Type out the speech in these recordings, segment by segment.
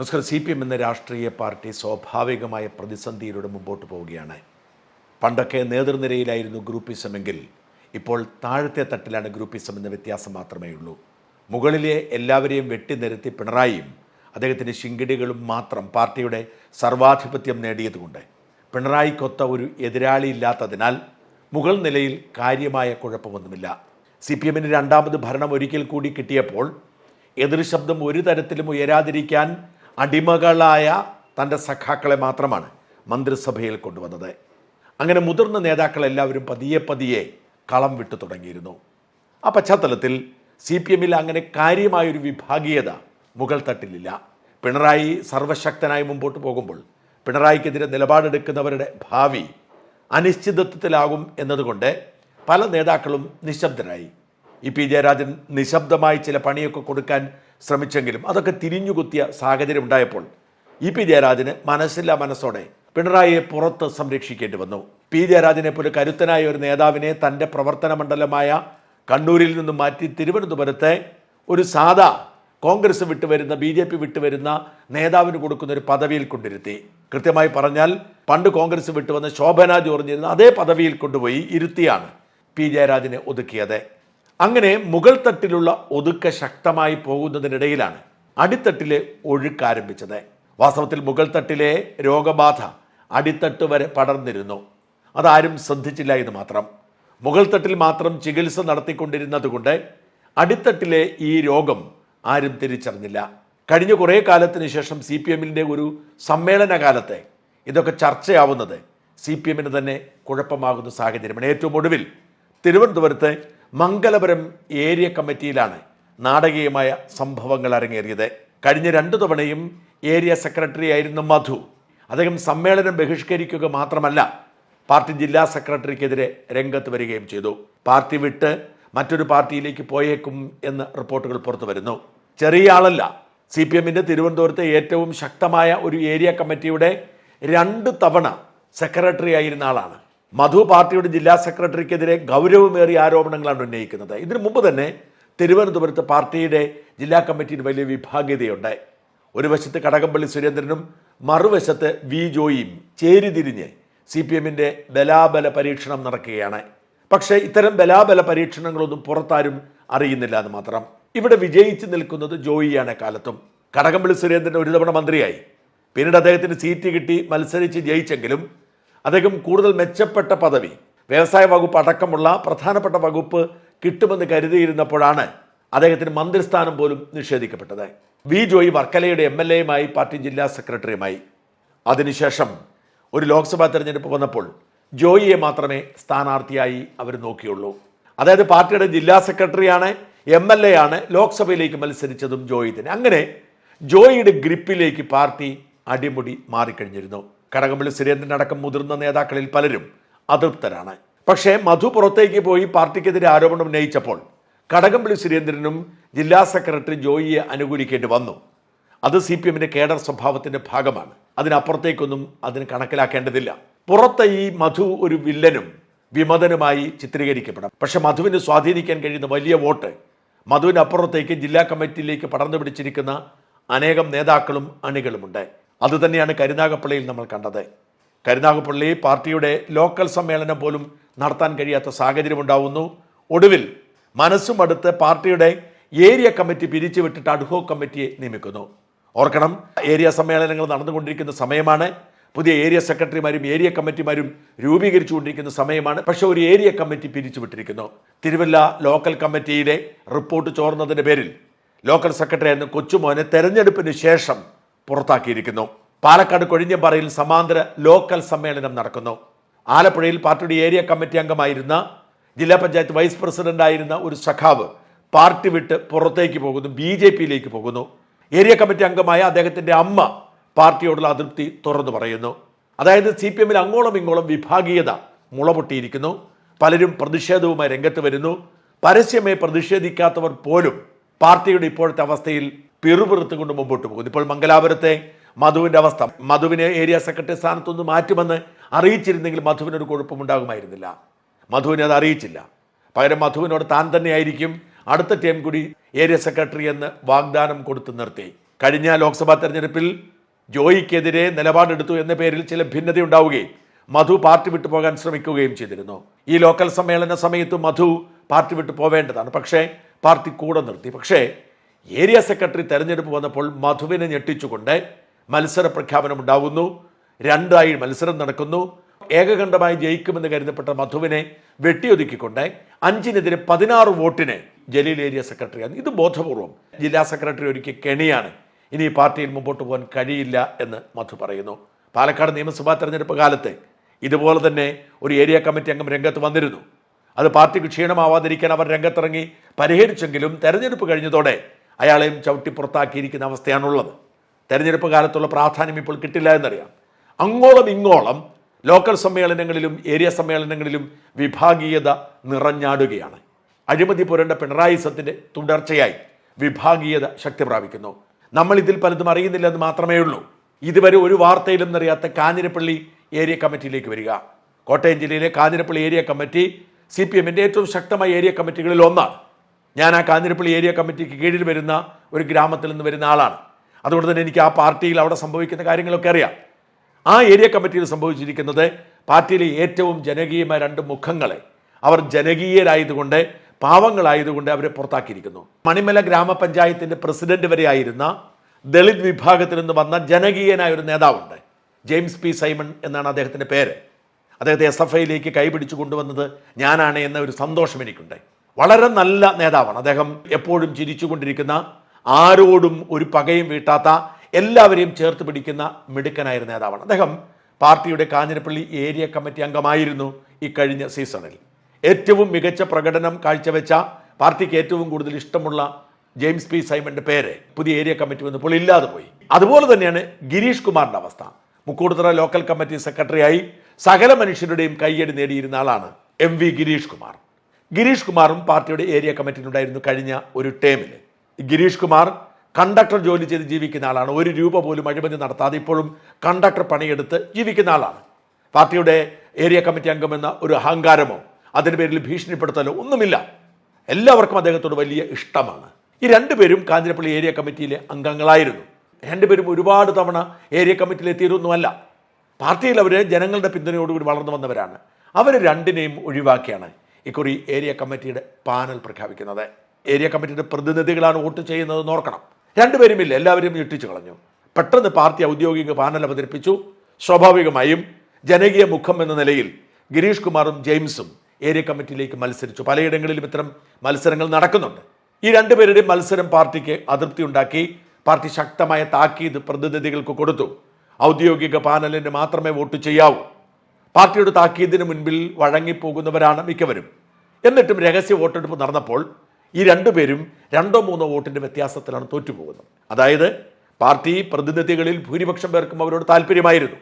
നമസ്കാരം. C P M എന്ന രാഷ്ട്രീയ പാർട്ടി സ്വാഭാവികമായ പ്രതിസന്ധിയിലൂടെ മുമ്പോട്ട് പോവുകയാണ്. പണ്ടൊക്കെ നേതൃനിരയിലായിരുന്നു ഗ്രൂപ്പിസമെങ്കിൽ ഇപ്പോൾ താഴത്തെ തട്ടിലാണ് ഗ്രൂപ്പിസം എന്ന വ്യത്യാസം മാത്രമേ ഉള്ളൂ. മുകളിലെ എല്ലാവരെയും വെട്ടി നിരത്തി പിണറായിയും അദ്ദേഹത്തിന്റെ ശിങ്കിടികളും മാത്രം പാർട്ടിയുടെ സർവാധിപത്യം നേടിയതുകൊണ്ട് പിണറായിക്കൊത്ത ഒരു എതിരാളി ഇല്ലാത്തതിനാൽ മുകൾ നിലയിൽ കാര്യമായ കുഴപ്പമൊന്നുമില്ല. സി പി എമ്മിന് രണ്ടാമത് ഭരണം ഒരിക്കൽ കൂടി കിട്ടിയപ്പോൾ എതിർ ശബ്ദം ഒരു തരത്തിലും ഉയരാതിരിക്കാൻ അടിമകളായ തന്റെ സഖാക്കളെ മാത്രമാണ് മന്ത്രിസഭയിൽ കൊണ്ടുവന്നത്. അങ്ങനെ മുതിർന്ന നേതാക്കളെല്ലാവരും പതിയെ പതിയെ കളം വിട്ടു തുടങ്ങിയിരുന്നു. ആ പശ്ചാത്തലത്തിൽ സി പി എമ്മിൽ അങ്ങനെ കാര്യമായൊരു വിഭാഗീയത മുകൾ തട്ടിലില്ല. പിണറായി സർവശക്തനായി മുമ്പോട്ട് പോകുമ്പോൾ പിണറായിക്കെതിരെ നിലപാടെടുക്കുന്നവരുടെ ഭാവി അനിശ്ചിതത്വത്തിലാകും എന്നതുകൊണ്ട് പല നേതാക്കളും നിശബ്ദരായി. ഇ പി ജയരാജൻ നിശബ്ദമായി ചില പണിയൊക്കെ കൊടുക്കാൻ ശ്രമിച്ചെങ്കിലും അതൊക്കെ തിരിഞ്ഞുകുത്തിയ സാഹചര്യം ഉണ്ടായപ്പോൾ ഇ പി ജയരാജന് മനസ്സില്ലാ മനസ്സോടെ പിണറായിയെ പുറത്ത് സംരക്ഷിക്കേണ്ടി വന്നു. പി ജയരാജനെ പോലെ കരുത്തനായ ഒരു നേതാവിനെ തന്റെ പ്രവർത്തന മണ്ഡലമായ കണ്ണൂരിൽ നിന്നും മാറ്റി തിരുവനന്തപുരത്തെ ഒരു സാധാ കോൺഗ്രസ് വിട്ടുവരുന്ന ബി ജെ പി വിട്ടുവരുന്ന നേതാവിന് കൊടുക്കുന്ന ഒരു പദവിയിൽ കൊണ്ടിരുത്തി. കൃത്യമായി പറഞ്ഞാൽ പണ്ട് കോൺഗ്രസ് വിട്ടുവന്ന ശോഭന ജോർജിന് അതേ പദവിയിൽ കൊണ്ടുപോയി ഇരുത്തിയാണ് പി ജയരാജനെ ഒതുക്കിയത്. അങ്ങനെ മുകൾ തട്ടിലുള്ള ഒതുക്ക ശക്തമായി പോകുന്നതിനിടയിലാണ് അടിത്തട്ടിലെ ഒഴുക്ക് ആരംഭിച്ചത്. വാസ്തവത്തിൽ മുകൾ തട്ടിലെ രോഗബാധ അടിത്തട്ട് വരെ പടർന്നിരുന്നു. അതാരും ശ്രദ്ധിച്ചില്ല എന്ന് മാത്രം. മുകൾ തട്ടിൽ മാത്രം ചികിത്സ നടത്തിക്കൊണ്ടിരുന്നതുകൊണ്ട് അടിത്തട്ടിലെ ഈ രോഗം ആരും തിരിച്ചറിഞ്ഞില്ല. കഴിഞ്ഞ കുറേ കാലത്തിന് ശേഷം സി പി എമ്മിന്റെ ഒരു സമ്മേളന കാലത്തെ ഇതൊക്കെ ചർച്ചയാവുന്നത് സി പി എമ്മിന് തന്നെ കുഴപ്പമാകുന്ന സാഹചര്യമാണ്. ഏറ്റവും ഒടുവിൽ തിരുവനന്തപുരത്ത് മംഗലപുരം ഏരിയ കമ്മിറ്റിയിലാണ് നാടകീയമായ സംഭവങ്ങൾ അരങ്ങേറിയത്. കഴിഞ്ഞ രണ്ടു തവണയും ഏരിയ സെക്രട്ടറി ആയിരുന്ന മധു. അദ്ദേഹം സമ്മേളനം ബഹിഷ്കരിക്കുക മാത്രമല്ല പാർട്ടി ജില്ലാ സെക്രട്ടറിക്കെതിരെ രംഗത്ത് വരികയും ചെയ്തു. പാർട്ടി വിട്ട് മറ്റൊരു പാർട്ടിയിലേക്ക് പോയേക്കും എന്ന് റിപ്പോർട്ടുകൾ പുറത്തു വരുന്നു. ചെറിയ ആളല്ല സി പി എമ്മിന്റെ തിരുവനന്തപുരത്തെ ഏറ്റവും ശക്തമായ ഒരു ഏരിയ കമ്മിറ്റിയുടെ രണ്ട് തവണ സെക്രട്ടറി ആയിരുന്ന ആളാണ്. മധു പാർട്ടിയുടെ ജില്ലാ സെക്രട്ടറിക്കെതിരെ ഗൗരവമേറിയ ആരോപണങ്ങളാണ് ഉന്നയിക്കുന്നത്. ഇതിനു മുമ്പ് തന്നെ തിരുവനന്തപുരത്ത് പാർട്ടിയുടെ ജില്ലാ കമ്മിറ്റിയിൽ വലിയ വിഭാഗീയതയുണ്ട് ഒരു വശത്ത് കടകംപള്ളി സുരേന്ദ്രനും മറുവശത്ത് വി ജോയിയും ചേരിതിരിഞ്ഞ് സി പി എമ്മിന്റെ ബലാബല പരീക്ഷണം നടക്കുകയാണ്. പക്ഷേ ഇത്തരം ബലാബല പരീക്ഷണങ്ങളൊന്നും പുറത്താരും അറിയുന്നില്ല എന്ന് മാത്രം. ഇവിടെ വിജയിച്ചു നിൽക്കുന്നത് ജോയിയാണ് കാലത്തും. കടകംപള്ളി സുരേന്ദ്രൻ ഒരു തവണ മന്ത്രിയായി. പിന്നീട് അദ്ദേഹത്തിന് സീറ്റ് കിട്ടി മത്സരിച്ച് ജയിച്ചെങ്കിലും അദ്ദേഹം കൂടുതൽ മെച്ചപ്പെട്ട പദവി. വ്യവസായ വകുപ്പ് അടക്കമുള്ള പ്രധാനപ്പെട്ട വകുപ്പ് കിട്ടുമെന്ന് കരുതിയിരുന്നപ്പോഴാണ് അദ്ദേഹത്തിന് മന്ത്രിസ്ഥാനം പോലും നിഷേധിക്കപ്പെട്ടത്. വി. ജോയി വർക്കലയുടെ എം എൽ എയുമായി പാർട്ടി ജില്ലാ സെക്രട്ടറിയുമായി. അതിനുശേഷം ഒരു ലോക്സഭാ തെരഞ്ഞെടുപ്പ് വന്നപ്പോൾ ജോയിയെ മാത്രമേ സ്ഥാനാർത്ഥിയായി അവർ നോക്കിയുള്ളൂ. അതായത് പാർട്ടിയുടെ ജില്ലാ സെക്രട്ടറിയാണ് എം എൽ എ ആണ് ലോക്സഭയിലേക്ക് മത്സരിച്ചതും ജോയി തന്നെ. അങ്ങനെ ജോയിയുടെ ഗ്രിപ്പിലേക്ക് പാർട്ടി അടിമുടി മാറിക്കഴിഞ്ഞിരുന്നു. കടകംപള്ളി സുരേന്ദ്രൻ അടക്കം മുതിർന്ന നേതാക്കളിൽ പലരും അതൃപ്തരാണ്. പക്ഷേ മധു പുറത്തേക്ക് പോയി പാർട്ടിക്കെതിരെ ആരോപണം ഉന്നയിച്ചപ്പോൾ കടകംപള്ളി സുരേന്ദ്രനും ജില്ലാ സെക്രട്ടറി ജോയിയെ അനുകൂലിക്കേണ്ടി വന്നു. അത് സി പി എമ്മിന്റെ കേഡർ സ്വഭാവത്തിന്റെ ഭാഗമാണ്. അതിനപ്പുറത്തേക്കൊന്നും അതിന് കണക്കിലാക്കേണ്ടതില്ല. പുറത്തെ ഈ മധു ഒരു വില്ലനും വിമതനുമായി ചിത്രീകരിക്കപ്പെടാം പക്ഷെ മധുവിന് സ്വാധീനിക്കാൻ കഴിയുന്ന വലിയ വോട്ട് മധുവിനപ്പുറത്തേക്ക് ജില്ലാ കമ്മിറ്റിയിലേക്ക് പടർന്നു പിടിച്ചിരിക്കുന്ന അനേകം നേതാക്കളും അണികളുമുണ്ട്. അതുതന്നെയാണ് കരുനാഗപ്പള്ളിയിൽ നമ്മൾ കണ്ടത്. കരുനാഗപ്പള്ളി പാർട്ടിയുടെ ലോക്കൽ സമ്മേളനം പോലും നടത്താൻ കഴിയാത്ത സാഹചര്യം ഉണ്ടാവുന്നു. ഒടുവിൽ മനസ്സും അടുത്ത് പാർട്ടിയുടെ ഏരിയ കമ്മിറ്റി പിരിച്ചുവിട്ടിട്ട് അഡ്ഹോ കമ്മിറ്റിയെ നിയമിക്കുന്നു. ഓർക്കണം ഏരിയ സമ്മേളനങ്ങൾ നടന്നുകൊണ്ടിരിക്കുന്ന സമയമാണ്. പുതിയ ഏരിയ സെക്രട്ടറിമാരും ഏരിയ കമ്മിറ്റിമാരും രൂപീകരിച്ചുകൊണ്ടിരിക്കുന്ന സമയമാണ്. പക്ഷെ ഒരു ഏരിയ കമ്മിറ്റി പിരിച്ചുവിട്ടിരിക്കുന്നു തിരുവല്ല ലോക്കൽ കമ്മിറ്റിയിലെ റിപ്പോർട്ട് ചോർന്നതിന്റെ പേരിൽ ലോക്കൽ സെക്രട്ടറി ആയിരുന്ന കൊച്ചുമോനെ തെരഞ്ഞെടുപ്പിന് ശേഷം പുറത്താക്കിയിരിക്കുന്നു. പാലക്കാട് കൊഴിഞ്ഞമ്പാറയിൽ സമാന്തര ലോക്കൽ സമ്മേളനം നടക്കുന്നു. ആലപ്പുഴയിൽ പാർട്ടിയുടെ ഏരിയ കമ്മിറ്റി അംഗമായിരുന്ന ജില്ലാ പഞ്ചായത്ത് വൈസ് പ്രസിഡന്റ് ആയിരുന്ന ഒരു സഖാവ് പാർട്ടി വിട്ട് പുറത്തേക്ക് പോകുന്നു ബി ജെ പിയിലേക്ക് പോകുന്നു. ഏരിയ കമ്മിറ്റി അംഗമായ അദ്ദേഹത്തിന്റെ അമ്മ പാർട്ടിയോടുള്ള അതൃപ്തി തുറന്നു പറയുന്നു. അതായത് സി പി എമ്മിൽ അങ്ങോളം ഇങ്ങോളം വിഭാഗീയത മുളപൊട്ടിയിരിക്കുന്നു. പലരും പ്രതിഷേധവുമായി രംഗത്ത് വരുന്നു. പരസ്യമേ പ്രതിഷേധിക്കാത്തവർ പോലും പാർട്ടിയുടെ ഇപ്പോഴത്തെ അവസ്ഥയിൽ പിറുപിറുത്തുകൊണ്ട് മുമ്പോട്ട് പോകുന്നു. ഇപ്പോൾ മംഗലാപുരത്തെ മധുവിന്റെ അവസ്ഥ. മധുവിനെ ഏരിയ സെക്രട്ടറി സ്ഥാനത്തുനിന്ന് മാറ്റുമെന്ന് അറിയിച്ചിരുന്നെങ്കിൽ മധുവിനൊരു കുഴപ്പമുണ്ടാകുമായിരുന്നില്ല. മധുവിനെ അത് അറിയിച്ചില്ല. പകരം മധുവിനോട് താൻ തന്നെയായിരിക്കും അടുത്ത ടൈം കൂടി ഏരിയ സെക്രട്ടറി എന്ന് വാഗ്ദാനം കൊടുത്തു നിർത്തി. കഴിഞ്ഞ ലോക്സഭാ തെരഞ്ഞെടുപ്പിൽ ജോയിക്കെതിരെ നിലപാടെടുത്തു എന്ന പേരിൽ ചില ഭിന്നതയുണ്ടാവുകയും മധു പാർട്ടി വിട്ടു പോകാൻ ശ്രമിക്കുകയും ചെയ്തിരുന്നു. ഈ ലോക്കൽ സമ്മേളന സമയത്ത് മധു പാർട്ടി വിട്ടു പോവേണ്ടതാണ്. പക്ഷേ പാർട്ടി കൂടെ നിർത്തി. പക്ഷേ ഏരിയ സെക്രട്ടറി തെരഞ്ഞെടുപ്പ് വന്നപ്പോൾ മധുവിനെ ഞെട്ടിച്ചുകൊണ്ട് മത്സര പ്രഖ്യാപനം ഉണ്ടാകുന്നു രണ്ടായി മത്സരം നടക്കുന്നു. ഏകകണ്ഠമായി ജയിക്കുമെന്ന് കരുതപ്പെട്ട മധുവിനെ വെട്ടിയൊതുക്കിക്കൊണ്ട് അഞ്ചിനെതിരെ പതിനാറ് വോട്ടിന് ജലീൽ ഏരിയ സെക്രട്ടറിയാണ്. ഇത് ബോധപൂർവം ജില്ലാ സെക്രട്ടറി ഒരുക്കിയ കെണിയാണ്. ഇനി ഈ പാർട്ടിയിൽ മുമ്പോട്ട് പോകാൻ കഴിയില്ല എന്ന് മധു പറയുന്നു. പാലക്കാട് നിയമസഭാ തെരഞ്ഞെടുപ്പ് കാലത്ത് ഇതുപോലെ തന്നെ ഒരു ഏരിയ കമ്മിറ്റി അംഗം രംഗത്ത് വന്നിരുന്നു. അത് പാർട്ടിക്ക് ക്ഷീണമാവാതിരിക്കാൻ അവർ രംഗത്തിറങ്ങി പരിഹരിച്ചെങ്കിലും തെരഞ്ഞെടുപ്പ് കഴിഞ്ഞതോടെ അയാളെയും ചവിട്ടി പുറത്താക്കിയിരിക്കുന്ന അവസ്ഥയാണുള്ളത്. തെരഞ്ഞെടുപ്പ് കാലത്തുള്ള പ്രാധാന്യം ഇപ്പോൾ കിട്ടില്ല എന്നറിയാം. അങ്ങോളം ഇങ്ങോളം ലോക്കൽ സമ്മേളനങ്ങളിലും ഏരിയ സമ്മേളനങ്ങളിലും വിഭാഗീയത നിറഞ്ഞാടുകയാണ്. അഴിമതി പുരണ്ട പിണറായി സത്തിന്റെ തുടർച്ചയായി വിഭാഗീയത ശക്തി പ്രാപിക്കുന്നു. നമ്മൾ ഇതിൽ പലതും അറിയുന്നില്ലെന്ന് മാത്രമേ ഉള്ളൂ. ഇതുവരെ ഒരു വാർത്തയിലും അറിയാത്ത കാഞ്ഞിരപ്പള്ളി ഏരിയ കമ്മിറ്റിയിലേക്ക് വരിക. കോട്ടയം ജില്ലയിലെ Kanjirappally area committee C P എമ്മിന്റെ ഏറ്റവും ശക്തമായ ഏരിയ കമ്മിറ്റികളിൽ ഒന്നാണ്. ഞാൻ ആ കാഞ്ഞിരപ്പള്ളി ഏരിയ കമ്മിറ്റിക്ക് കീഴിൽ വരുന്ന ഒരു ഗ്രാമത്തിൽ നിന്ന് വരുന്ന ആളാണ്. അതുകൊണ്ട് തന്നെ എനിക്ക് ആ പാർട്ടിയിൽ അവിടെ സംഭവിക്കുന്ന കാര്യങ്ങളൊക്കെ അറിയാം. ആ ഏരിയ കമ്മിറ്റിയിൽ സംഭവിച്ചിരിക്കുന്നത് പാർട്ടിയിലെ ഏറ്റവും ജനകീയമായ രണ്ട് മുഖങ്ങളെ അവർ ജനകീയരായതുകൊണ്ട് പാവങ്ങളായതുകൊണ്ട് അവരെ പുറത്താക്കിയിരിക്കുന്നു. മണിമല ഗ്രാമപഞ്ചായത്തിന്റെ പ്രസിഡന്റ് വരെ ആയിരുന്ന ദളിത് വിഭാഗത്തിൽ നിന്ന് വന്ന ജനകീയനായ ഒരു നേതാവുണ്ട്. ജെയിംസ് പി സൈമൺ എന്നാണ് അദ്ദേഹത്തിന്റെ പേര്. അദ്ദേഹത്തെ എസ് എഫ് ഐയിലേക്ക് കൈപിടിച്ചു കൊണ്ടുവന്നത് ഞാനാണ് എന്ന ഒരു സന്തോഷം എനിക്കുണ്ട്. വളരെ നല്ല നേതാവാണ്. അദ്ദേഹം എപ്പോഴും ചിരിച്ചുകൊണ്ടിരിക്കുന്ന ആരോടും ഒരു പകയും വീട്ടാത്ത എല്ലാവരെയും ചേർത്ത് പിടിക്കുന്ന മിടുക്കനായ നേതാവാണ്. അദ്ദേഹം പാർട്ടിയുടെ കാഞ്ഞിരപ്പള്ളി ഏരിയ കമ്മിറ്റി അംഗമായിരുന്നു ഈ കഴിഞ്ഞ സീസണിൽ. ഏറ്റവും മികച്ച പ്രകടനം കാഴ്ചവെച്ച പാർട്ടിക്ക് ഏറ്റവും കൂടുതൽ ഇഷ്ടമുള്ള ജെയിംസ് പി. സൈമന്റെ പേര് പുതിയ ഏരിയ കമ്മിറ്റി വന്നപ്പോൾ ഇല്ലാതെ പോയി. അതുപോലെ തന്നെയാണ് ഗിരീഷ് കുമാറിന്റെ അവസ്ഥ. മുക്കൂടുതറ ലോക്കൽ കമ്മിറ്റി സെക്രട്ടറിയായി സകല മനുഷ്യരുടെയും കയ്യടി നേടിയിരുന്ന ആളാണ് എം വി ഗിരീഷ് കുമാർ. ഗിരീഷ് കുമാറും പാർട്ടിയുടെ ഏരിയ കമ്മിറ്റിയിലുണ്ടായിരുന്നു കഴിഞ്ഞ ഒരു ടേമിൽ ഗിരീഷ് കുമാർ കണ്ടക്ടർ ജോലി ചെയ്ത് ജീവിക്കുന്ന ആളാണ്. ഒരു രൂപ പോലും അഴിമതി നടത്താതെ ഇപ്പോഴും കണ്ടക്ടർ പണിയെടുത്ത് ജീവിക്കുന്ന ആളാണ്. പാർട്ടിയുടെ ഏരിയ കമ്മിറ്റി അംഗമെന്ന ഒരു അഹങ്കാരമോ അതിന്റെ പേരിൽ ഭീഷണിപ്പെടുത്തലോ ഒന്നുമില്ല. എല്ലാവർക്കും അദ്ദേഹത്തോട് വലിയ ഇഷ്ടമാണ്. ഈ രണ്ടുപേരും കാഞ്ഞിരപ്പള്ളി ഏരിയ കമ്മിറ്റിയിലെ അംഗങ്ങളായിരുന്നു. രണ്ടുപേരും ഒരുപാട് തവണ ഏരിയ കമ്മിറ്റിയിൽ എത്തിയിരുന്നുമല്ല പാർട്ടിയിൽ അവർ ജനങ്ങളുടെ പിന്തുണയോടുകൂടി വളർന്നു വന്നവരാണ്. അവർ രണ്ടിനെയും ഒഴിവാക്കിയാണ്. ഇക്കുറി ഏരിയ കമ്മിറ്റിയുടെ പാനൽ പ്രഖ്യാപിക്കുന്നത്. ഏരിയ കമ്മിറ്റിയുടെ പ്രതിനിധികളാണ് വോട്ട് ചെയ്യുന്നത് നോർക്കണം ഓർക്കണം. രണ്ടുപേരുമില്ല എല്ലാവരും ഞെട്ടിച്ചു കളഞ്ഞു. പെട്ടെന്ന് പാർട്ടി ഔദ്യോഗിക പാനൽ അവതരിപ്പിച്ചു. സ്വാഭാവികമായും ജനകീയ മുഖം എന്ന നിലയിൽ ഗിരീഷ് കുമാറും ജെയിംസും ഏരിയ കമ്മിറ്റിയിലേക്ക് മത്സരിച്ചു. പലയിടങ്ങളിലും ഇത്തരം മത്സരങ്ങൾ നടക്കുന്നുണ്ട്. ഈ രണ്ടുപേരുടെയും മത്സരം പാർട്ടിക്ക് അതൃപ്തി ഉണ്ടാക്കി പാർട്ടി ശക്തമായ താക്കീത് പ്രതിനിധികൾക്ക് കൊടുത്തു. ഔദ്യോഗിക പാനലിന് മാത്രമേ വോട്ട് ചെയ്യാവൂ. പാർട്ടിയുടെ താക്കീതിന് മുൻപിൽ വഴങ്ങിപ്പോകുന്നവരാണ് മിക്കവരും. എന്നിട്ടും രഹസ്യ വോട്ടെടുപ്പ് നടന്നപ്പോൾ ഈ രണ്ടുപേരും രണ്ടോ മൂന്നോ വോട്ടിന്റെ വ്യത്യാസത്തിലാണ് തോറ്റുപോകുന്നത്. അതായത് പാർട്ടി പ്രതിനിധികളിൽ ഭൂരിപക്ഷം പേർക്കും അവരോട് താല്പര്യമായിരുന്നു.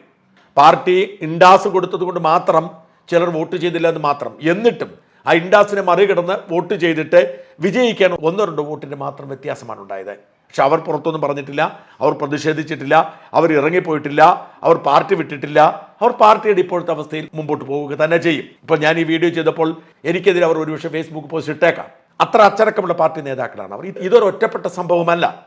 പാർട്ടി ഇൻഡാസ് കൊടുത്തതുകൊണ്ട് മാത്രം ചിലർ വോട്ട് ചെയ്തില്ല എന്ന് മാത്രം. എന്നിട്ടും ആ ഇൻഡാസിനെ മറികടന്ന് വോട്ട് ചെയ്തിട്ട് വിജയിക്കാൻ ഒന്നോ രണ്ടോ വോട്ടിന്റെ മാത്രം വ്യത്യാസമാണ് ഉണ്ടായത്. പക്ഷെ അവർ പുറത്തൊന്നും പറഞ്ഞിട്ടില്ല. അവർ പ്രതിഷേധിച്ചിട്ടില്ല. അവർ ഇറങ്ങിപ്പോയിട്ടില്ല. അവർ പാർട്ടി വിട്ടിട്ടില്ല. അവർ പാർട്ടിയുടെ ഇപ്പോഴത്തെ അവസ്ഥയിൽ മുമ്പോട്ട് പോവുക തന്നെ ചെയ്യും. ഇപ്പോൾ ഞാൻ ഈ വീഡിയോ ചെയ്തപ്പോൾ എനിക്കെതിരെ അവർ ഒരുപക്ഷെ ഫേസ്ബുക്ക് പോസ്റ്റ് ഇട്ടേക്കാം. അത്ര അച്ചടക്കമുള്ള പാർട്ടി നേതാക്കളാണ് അവർ. ഇതൊരു ഒറ്റപ്പെട്ട സംഭവമല്ല.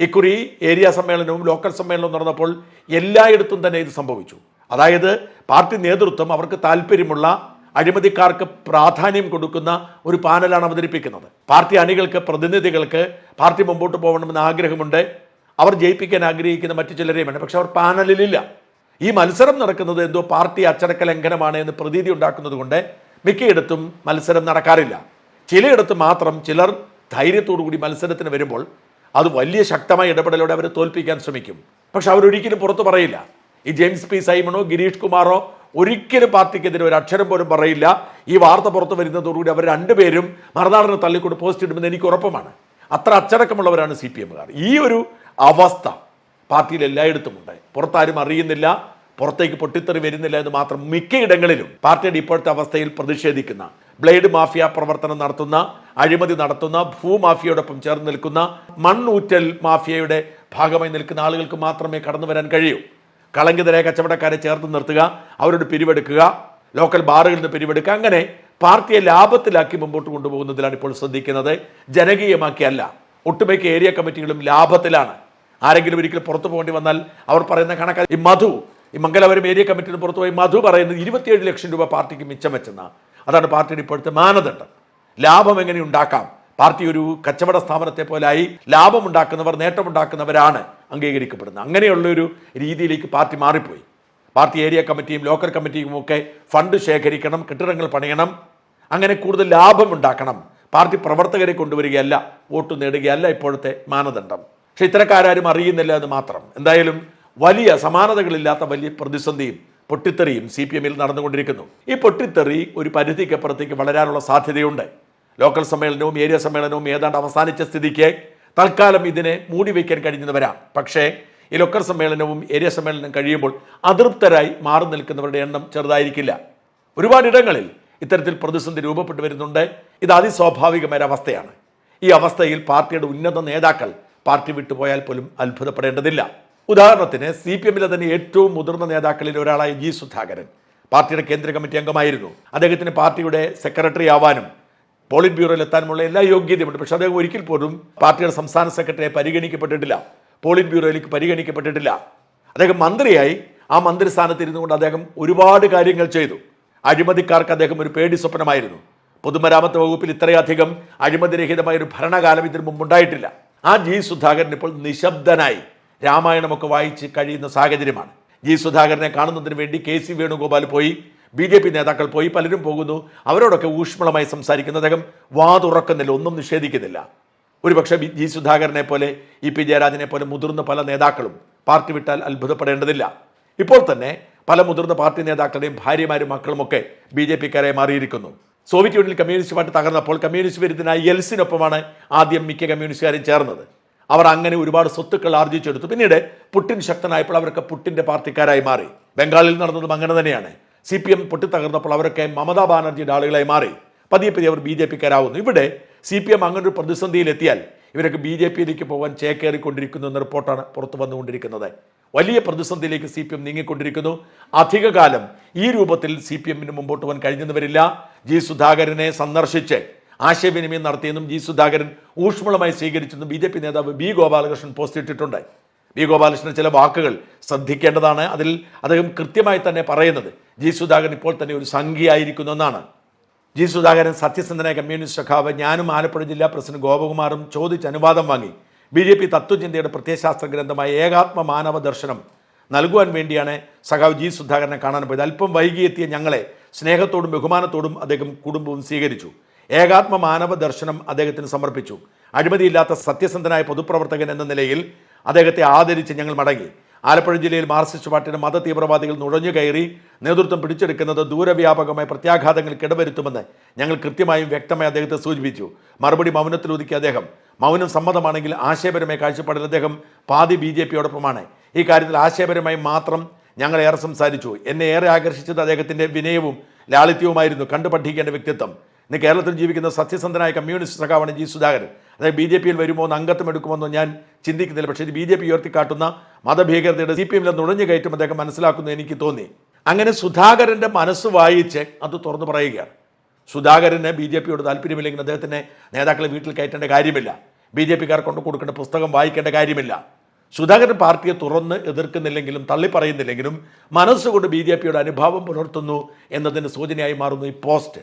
ഇക്കുറി ഏരിയ സമ്മേളനവും ലോക്കൽ സമ്മേളനവും നടന്നപ്പോൾ എല്ലായിടത്തും തന്നെ ഇത് സംഭവിച്ചു. അതായത് പാർട്ടി നേതൃത്വം അവർക്ക് താല്പര്യമുള്ള അഴിമതിക്കാർക്ക് പ്രാധാന്യം കൊടുക്കുന്ന ഒരു പാനലാണ് അവതരിപ്പിക്കുന്നത്. പാർട്ടി അണികൾക്ക് പ്രതിനിധികൾക്ക് പാർട്ടി മുമ്പോട്ട് പോകണമെന്ന് ആഗ്രഹമുണ്ട്. അവർ ജയിപ്പിക്കാൻ ആഗ്രഹിക്കുന്ന മറ്റു ചിലരെയുമാണ് പക്ഷെ അവർ പാനലിലില്ല. ഈ മത്സരം നടക്കുന്നത് എന്തോ പാർട്ടി അച്ചടക്ക ലംഘനമാണ് എന്ന് പ്രതീതി ഉണ്ടാക്കുന്നത് കൊണ്ട് മിക്കയിടത്തും മത്സരം നടക്കാറില്ല. ചിലയിടത്ത് മാത്രം ചിലർ ധൈര്യത്തോടു കൂടി മത്സരത്തിന് വരുമ്പോൾ അത് വലിയ ശക്തമായ ഇടപെടലോടെ അവരെ തോൽപ്പിക്കാൻ ശ്രമിക്കും. പക്ഷെ അവരൊരിക്കലും പുറത്തു പറയില്ല. ഈ ജെയിംസ് പി. സൈമണോ ഗിരീഷ് കുമാറോ ഒരിക്കലും പാർട്ടിക്കെതിരെ ഒരു അക്ഷരം പോലും പറയില്ല. ഈ വാർത്ത പുറത്തു വരുന്നതോടുകൂടി അവർ രണ്ടുപേരും മറുനാടിന് തള്ളിക്കൊണ്ട് പോസ്റ്റ് ഇടുമെന്ന് എനിക്ക് ഉറപ്പമാണ്. അത്ര അച്ചടക്കമുള്ളവരാണ് സി പി എമ്മുകാർ. ഈ ഒരു അവസ്ഥ പാർട്ടിയിൽ എല്ലായിടത്തും ഉണ്ട്. പുറത്താരും അറിയുന്നില്ല പുറത്തേക്ക് പൊട്ടിത്തെറി വരുന്നില്ല എന്ന് മാത്രം മിക്കയിടങ്ങളിലും പാർട്ടിയുടെ ഇപ്പോഴത്തെ അവസ്ഥയിൽ പ്രതിഷേധിക്കുന്ന ബ്ലേഡ് മാഫിയ പ്രവർത്തനം നടത്തുന്ന അഴിമതി നടത്തുന്ന ഭൂമാഫിയോടൊപ്പം ചേർന്ന് നിൽക്കുന്ന മണ്ണൂറ്റൽ മാഫിയയുടെ ഭാഗമായി നിൽക്കുന്ന ആളുകൾക്ക് മാത്രമേ കടന്നു വരാൻ കഴിയൂ. കളങ്കിതരായ കച്ചവടക്കാരെ ചേർത്ത് നിർത്തുക അവരോട് പിരിവെടുക്കുക ലോക്കൽ ബാറുകളിൽ നിന്ന് പിരിവെടുക്കുക അങ്ങനെ പാർട്ടിയെ ലാഭത്തിലാക്കി മുമ്പോട്ട് കൊണ്ടുപോകുന്നതിലാണ് ഇപ്പോൾ ശ്രദ്ധിക്കുന്നത്. ജനകീയമാക്കിയല്ല. ഒട്ടുമിക്ക ഏരിയ കമ്മിറ്റികളും ലാഭത്തിലാണ്. ആരെങ്കിലും ഒരിക്കലും പുറത്തു പോകേണ്ടി വന്നാൽ അവർ പറയുന്ന കണക്ക് ഈ മധു ഈ മംഗലപുരം ഏരിയ കമ്മിറ്റിയിൽ പുറത്തുപോയി മധു പറയുന്നത് ഇരുപത്തിയേഴ് ലക്ഷം രൂപ പാർട്ടിക്ക് മിച്ചം വെച്ചെന്ന. അതാണ് പാർട്ടിയുടെ ഇപ്പോഴത്തെ മാനദണ്ഡം. ലാഭം എങ്ങനെ ഉണ്ടാക്കാം? പാർട്ടി ഒരു കച്ചവട സ്ഥാപനത്തെ പോലായി ലാഭമുണ്ടാക്കുന്നവർ നേട്ടമുണ്ടാക്കുന്നവരാണ് അംഗീകരിക്കപ്പെടുന്നത്. അങ്ങനെയുള്ള ഒരു രീതിയിലേക്ക് പാർട്ടി മാറിപ്പോയി. പാർട്ടി ഏരിയ കമ്മിറ്റിയും ലോക്കൽ കമ്മിറ്റിയും ഒക്കെ ഫണ്ട് ശേഖരിക്കണം കെട്ടിടങ്ങൾ പണിയണം അങ്ങനെ കൂടുതൽ ലാഭം ഉണ്ടാക്കണം. പാർട്ടി പ്രവർത്തകരെ കൊണ്ടുവരികയല്ല വോട്ട് നേടുകയല്ല ഇപ്പോഴത്തെ മാനദണ്ഡം. പക്ഷെ ഇത്തരക്കാരും അറിയുന്നില്ല എന്ന് മാത്രം. എന്തായാലും വലിയ സമാനതകളില്ലാത്ത വലിയ പ്രതിസന്ധിയും പൊട്ടിത്തെറിയും സി പി എമ്മിൽ നടന്നുകൊണ്ടിരിക്കുന്നു. ഈ പൊട്ടിത്തെറി ഒരു പരിധിക്കപ്പുറത്തേക്ക് വളരാനുള്ള സാധ്യതയുണ്ട്. ലോക്കൽ സമ്മേളനവും ഏരിയ സമ്മേളനവും ഏതാണ്ട് അവസാനിച്ച സ്ഥിതിക്ക് തൽക്കാലം ഇതിനെ മൂടി വയ്ക്കാൻ കഴിഞ്ഞെന്ന് വരാം. പക്ഷേ ഈ ലൊക്കർ സമ്മേളനവും ഏരിയ സമ്മേളനം കഴിയുമ്പോൾ അതൃപ്തരായി മാറി നിൽക്കുന്നവരുടെ എണ്ണം ചെറുതായിരിക്കില്ല. ഒരുപാടിടങ്ങളിൽ ഇത്തരത്തിൽ പ്രതിസന്ധി രൂപപ്പെട്ടു വരുന്നുണ്ട്. ഇത് അതിസ്വാഭാവികമായ അവസ്ഥയാണ്. ഈ അവസ്ഥയിൽ പാർട്ടിയുടെ ഉന്നത നേതാക്കൾ പാർട്ടി വിട്ടുപോയാൽ പോലും അത്ഭുതപ്പെടേണ്ടതില്ല. ഉദാഹരണത്തിന് സി പി എമ്മിലെ തന്നെ ഏറ്റവും മുതിർന്ന നേതാക്കളിൽ ഒരാളായ ജി സുധാകരൻ. പാർട്ടിയുടെ കേന്ദ്ര കമ്മിറ്റി അംഗമായിരുന്നു. അദ്ദേഹത്തിന് പാർട്ടിയുടെ സെക്രട്ടറി ആവാനും പോളിറ്റ് ബ്യൂറോയിൽ എത്താനുമുള്ള എല്ലാ യോഗ്യതയുമുണ്ട്. പക്ഷേ അദ്ദേഹം ഒരിക്കൽ പോലും പാർട്ടിയുടെ സംസ്ഥാന സെക്രട്ടറിയെ പരിഗണിക്കപ്പെട്ടിട്ടില്ല. പോളിറ്റ് ബ്യൂറോയിലേക്ക് പരിഗണിക്കപ്പെട്ടിട്ടില്ല. അദ്ദേഹം മന്ത്രിയായി. ആ മന്ത്രിസ്ഥാനത്ത് ഇരുന്നുകൊണ്ട് അദ്ദേഹം ഒരുപാട് കാര്യങ്ങൾ ചെയ്തു. അഴിമതിക്കാർക്ക് അദ്ദേഹം ഒരു പേടി സ്വപ്നമായിരുന്നു. പൊതുമരാമത്ത് വകുപ്പിൽ ഇത്രയധികം അഴിമതിരഹിതമായ ഒരു ഭരണകാലം ഇതിനു മുമ്പുണ്ടായിട്ടില്ല ആ ജി സുധാകരൻ ഇപ്പോൾ നിശബ്ദനായി. രാമായണമൊക്കെ വായിച്ച് കഴിയുന്ന സാഹചര്യമാണ്. ജി സുധാകരനെ കാണുന്നതിന് വേണ്ടി കെ സി വേണുഗോപാൽ പോയി ബി ജെ പി നേതാക്കൾ പോയി പലരും പോകുന്നു. അവരോടൊക്കെ ഊഷ്മളമായി സംസാരിക്കുന്ന. അദ്ദേഹം വാതുറക്കുന്നില്ല ഒന്നും നിഷേധിക്കുന്നില്ല. ഒരുപക്ഷെ പക്ഷേ ജി സുധാകരനെ പോലെ ഇ പി ജയരാജനെ പോലെ മുതിർന്ന പല നേതാക്കളും പാർട്ടി വിട്ടാൽ അത്ഭുതപ്പെടേണ്ടതില്ല. ഇപ്പോൾ തന്നെ പല മുതിർന്ന പാർട്ടി നേതാക്കളുടെയും ഭാര്യമാരും മക്കളുമൊക്കെ ബി ജെ പിക്കാരെ മാറിയിരിക്കുന്നു. സോവിയറ്റ് യൂണിയനിൽ കമ്മ്യൂണിസ്റ്റ് പാർട്ടി തകർന്നപ്പോൾ കമ്മ്യൂണിസ്റ്റ് വിരുദ്ധനായ യെൽസിനൊപ്പമാണ് ആദ്യം മിക്ക കമ്മ്യൂണിസ്റ്റുകാരും ചേർന്നത്. അവർ അങ്ങനെ ഒരുപാട് സ്വത്തുക്കൾ ആർജിച്ചെടുത്തു. പിന്നീട് പുട്ടിൻ ശക്തനായപ്പോൾ അവരൊക്കെ പുട്ടിന്റെ പാർട്ടിക്കാരായി മാറി. ബംഗാളിൽ നടന്നതും അങ്ങനെ തന്നെയാണ്. സി പി എം പൊട്ടിത്തകർന്നപ്പോൾ അവരൊക്കെ മമതാ ബാനർജിയുടെ ആളുകളായി മാറി. പതിയെ പതിയെ അവർ ബി ജെ പിക്കാരാവുന്നു. ഇവിടെ സി പി എം അങ്ങനൊരു പ്രതിസന്ധിയിലെത്തിയാൽ ഇവരൊക്കെ ബി ജെ പിയിലേക്ക് പോകാൻ ചേക്കേറിക്കൊണ്ടിരിക്കുന്നു എന്ന റിപ്പോർട്ടാണ് പുറത്തു വന്നുകൊണ്ടിരിക്കുന്നത്. വലിയ പ്രതിസന്ധിയിലേക്ക് സി പി എം നീങ്ങിക്കൊണ്ടിരിക്കുന്നു. അധികകാലം ഈ രൂപത്തിൽ സി പി എമ്മിന് മുമ്പോട്ട് പോകാൻ കഴിഞ്ഞെന്ന് വരില്ല ജി സുധാകരനെ സന്ദർശിച്ച് ആശയവിനിമയം നടത്തിയെന്നും ജി സുധാകരൻ ഊഷ്മളമായി സ്വീകരിച്ചെന്നും ബി ജെ പി നേതാവ് ബി ഗോപാലകൃഷ്ണൻ പോസ്റ്റ് ഇട്ടിട്ടുണ്ട്. ബി ഗോപാലകൃഷ്ണൻ ചില വാക്കുകൾ ശ്രദ്ധിക്കേണ്ടതാണ്. അതിൽ അദ്ദേഹം കൃത്യമായി തന്നെ പറയുന്നത് ജി സുധാകരൻ ഇപ്പോൾ തന്നെ ഒരു സംഖ്യയായിരിക്കുന്നു എന്നാണ്. ജി സുധാകരൻ സത്യസന്ധനായ കമ്മ്യൂണിസ്റ്റ് സഖാവ് ഞാനും ആലപ്പുഴ ജില്ലാ പ്രസിഡന്റ് ഗോപകുമാറും ചോദിച്ച് അനുവാദം വാങ്ങി. ബി ജെ പി തത്വചിന്തയുടെ പ്രത്യയശാസ്ത്ര ഗ്രന്ഥമായ ഏകാത്മ മാനവ ദർശനം നൽകുവാൻ വേണ്ടിയാണ് സഖാവ് ജി സുധാകരനെ കാണാൻ പോയത്. അല്പം വൈകിയെത്തിയ ഞങ്ങളെ സ്നേഹത്തോടും ബഹുമാനത്തോടും അദ്ദേഹം കുടുംബവും സ്വീകരിച്ചു. ഏകാത്മ മാനവ ദർശനം അദ്ദേഹത്തിന് സമർപ്പിച്ചു. അഴിമതിയില്ലാത്ത സത്യസന്ധനായ പൊതുപ്രവർത്തകൻ എന്ന നിലയിൽ അദ്ദേഹത്തെ ആദരിച്ച് ഞങ്ങൾ മടങ്ങി. ആലപ്പുഴ ജില്ലയിൽ മാർക്സിസ്റ്റ് പാർട്ടിയുടെ മത തീവ്രവാദികൾ നുഴഞ്ഞു കയറി നേതൃത്വം പിടിച്ചെടുക്കുന്നത് ദൂരവ്യാപകമായ പ്രത്യാഘാതങ്ങൾക്ക് ഇടവരുത്തുമെന്ന് ഞങ്ങൾ കൃത്യമായും വ്യക്തമായി അദ്ദേഹത്തെ സൂചിപ്പിച്ചു. മറുപടി മൗനത്തിൽ ഒതുക്കിയ അദ്ദേഹം. മൗനം സമ്മതമാണെങ്കിൽ ആശയപരമായ കാഴ്ചപ്പാടിൽ അദ്ദേഹം പാതി ബി ജെ പിയോടൊപ്പമാണ്. ഈ കാര്യത്തിൽ ആശയപരമായി മാത്രം ഞങ്ങൾ ഏറെ സംസാരിച്ചു. എന്നെ ഏറെ ആകർഷിച്ചത് അദ്ദേഹത്തിന്റെ വിനയവും ലാളിത്യവുമായിരുന്നു. കണ്ടു പഠിക്കേണ്ട വ്യക്തിത്വം. ഇന്ന് കേരളത്തിൽ ജീവിക്കുന്ന സത്യസന്ധനായ കമ്മ്യൂണിസ്റ്റ് സഖാവാണ് ജി സുധാകരൻ. അതായത് ബി ജെ പിയിൽ വരുമോ എന്ന് അംഗത്വം എടുക്കുമെന്നോ ഞാൻ ചിന്തിക്കുന്നില്ല. പക്ഷേ ഇത് ബി ജെ പി ഉയർത്തിക്കാട്ടുന്ന മതഭീകരതയുടെ സി പി എമ്മിലെ നുഴഞ്ഞു കയറ്റം അദ്ദേഹം മനസ്സിലാക്കുന്നു എനിക്ക് തോന്നി. അങ്ങനെ സുധാകരന്റെ മനസ്സ് വായിച്ച് അത് തുറന്നു പറയുകയാണ്. സുധാകരന് ബി ജെ പിയോട് താല്പര്യമില്ലെങ്കിൽ അദ്ദേഹത്തിന് നേതാക്കളെ വീട്ടിൽ കയറ്റേണ്ട കാര്യമില്ല. ബി ജെ പിക്കാർ കൊണ്ട് കൊടുക്കേണ്ട പുസ്തകം വായിക്കേണ്ട കാര്യമില്ല. സുധാകരൻ പാർട്ടിയെ തുറന്ന് എതിർക്കുന്നില്ലെങ്കിലും തള്ളിപ്പറയുന്നില്ലെങ്കിലും മനസ്സുകൊണ്ട് ബി ജെ പിയുടെ അനുഭാവം പുലർത്തുന്നു എന്നതിന്റെ സൂചനയായി മാറുന്നു ഈ പോസ്റ്റ്.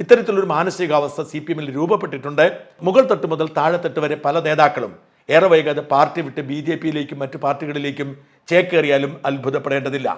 ഇത്തരത്തിലൊരു മാനസികാവസ്ഥ സി പി എമ്മിൽ രൂപപ്പെട്ടിട്ടുണ്ട്. മുകൾ തട്ട് മുതൽ താഴെത്തട്ട് വരെ പല നേതാക്കളും ഏറെ വൈകാതെ പാർട്ടി വിട്ട് ബി ജെ പിയിലേക്കും മറ്റു പാർട്ടികളിലേക്കും ചേക്കേറിയാലും അത്ഭുതപ്പെടേണ്ടതില്ല.